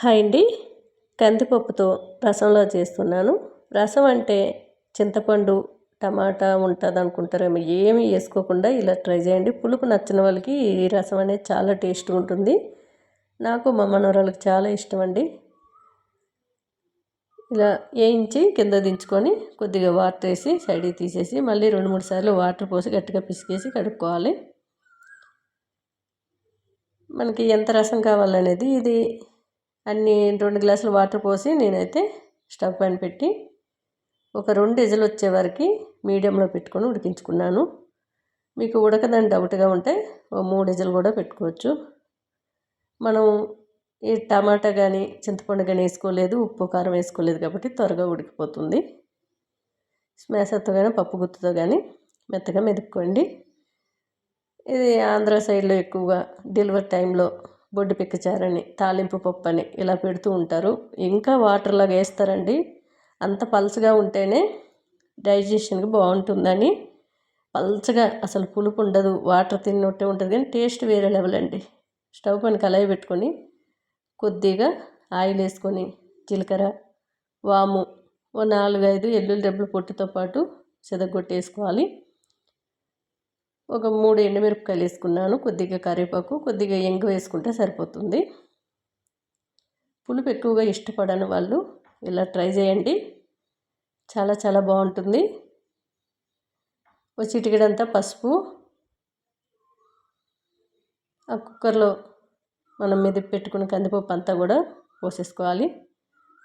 Hi అండి. కందిపప్పుతో రసంలో చేస్తున్నాను. రసం అంటే చింతపండు టమాటా ఉంటుంది అనుకుంటారేమో ఏమి వేసుకోకుండా ఇలా ట్రై చేయండి. పులుపు నచ్చిన వాళ్ళకి ఈ రసం అనేది చాలా టేస్ట్గా ఉంటుంది. నాకు మా మనవరాలకు చాలా ఇష్టం అండి. ఇలా వేయించి కింద దించుకొని కొద్దిగా వాటర్ వేసి సైడ్కి తీసేసి మళ్ళీ రెండు మూడు సార్లు వాటర్ పోసి గట్టిగా పిసికేసి కడుక్కోవాలి. మనకి ఎంత రసం కావాలనేది ఇది అన్ని రెండు గ్లాసులు వాటర్ పోసి నేనైతే స్టవ్ పైన పెట్టి ఒక రెండు ఇజలు వచ్చే వరకు మీడియంలో పెట్టుకొని ఉడికించుకున్నాను. మీకు ఉడకదని డౌట్గా ఉంటే ఓ మూడు ఇజలు కూడా పెట్టుకోవచ్చు. మనం ఈ టమాటా కానీ చింతపండు కానీ వేసుకోలేదు ఉప్పు కారం వేసుకోలేదు కాబట్టి త్వరగా ఉడికిపోతుంది. స్మాషర్తో కానీ పప్పు గుత్తుతో కానీ మెత్తగా మెదుక్కోండి ఇది ఆంధ్ర సైడ్లో ఎక్కువగా డెలివరీ టైంలో బొడ్డు పిక్కచారని తాలింపు పప్పు అని ఇలా పెడుతూ ఉంటారు. ఇంకా వాటర్లాగా వేస్తారండి. అంత పలుచగా ఉంటేనే డైజెషన్కి బాగుంటుందని. పల్చగా అసలు పులుపు ఉండదు. వాటర్ తిన్నట్టే ఉంటుంది కానీ టేస్ట్ వేరే లెవెల్ అండి. స్టవ్ పైన కలయి పెట్టుకొని కొద్దిగా ఆయిల్ వేసుకొని జీలకర్ర వాము ఓ నాలుగైదు ఎల్లుల్లి డబ్బులు పొట్టుతో పాటు చెదగొట్టేసుకోవాలి ఒక మూడు ఎండుమిరపకాయలు వేసుకున్నాను కొద్దిగా కరివేపాకు కొద్దిగా ఎంగు వేసుకుంటే సరిపోతుంది. పులుపు ఎక్కువగా ఇష్టపడని వాళ్ళు ఇలా ట్రై చేయండి. చాలా చాలా బాగుంటుంది. ఒక పసుపు. ఆ కుక్కర్లో మనం మీద పెట్టుకున్న కందిపప్పు అంతా కూడా పోసేసుకోవాలి.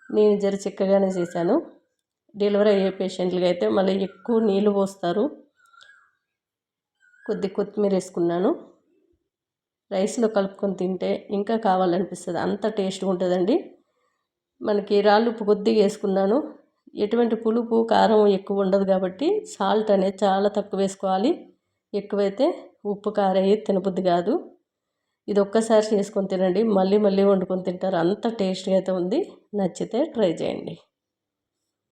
నేను జర చిక్కగానే చేశాను. డెలివరీ అయ్యే పేషెంట్లకి అయితే మళ్ళీ ఎక్కువ నీళ్ళు పోస్తారు. కొద్ది కొత్తిమీర వేసుకున్నాను. రైస్లో కలుపుకొని తింటే ఇంకా కావాలనిపిస్తుంది. అంత టేస్ట్గా ఉంటుందండి. మనకి రాళ్ళు ఉప్పు కొద్దిగా వేసుకున్నాను. ఎటువంటి పులుపు కారం ఎక్కువ ఉండదు కాబట్టి సాల్ట్ అనేది చాలా తక్కువ వేసుకోవాలి. ఎక్కువైతే ఉప్పు కారం తినబుద్ది కాదు. ఇది ఒక్కసారి చేసుకొని తినండి. మళ్ళీ మళ్ళీ వండుకొని తింటారు. అంత టేస్ట్గా అయితే ఉంది. నచ్చితే ట్రై చేయండి.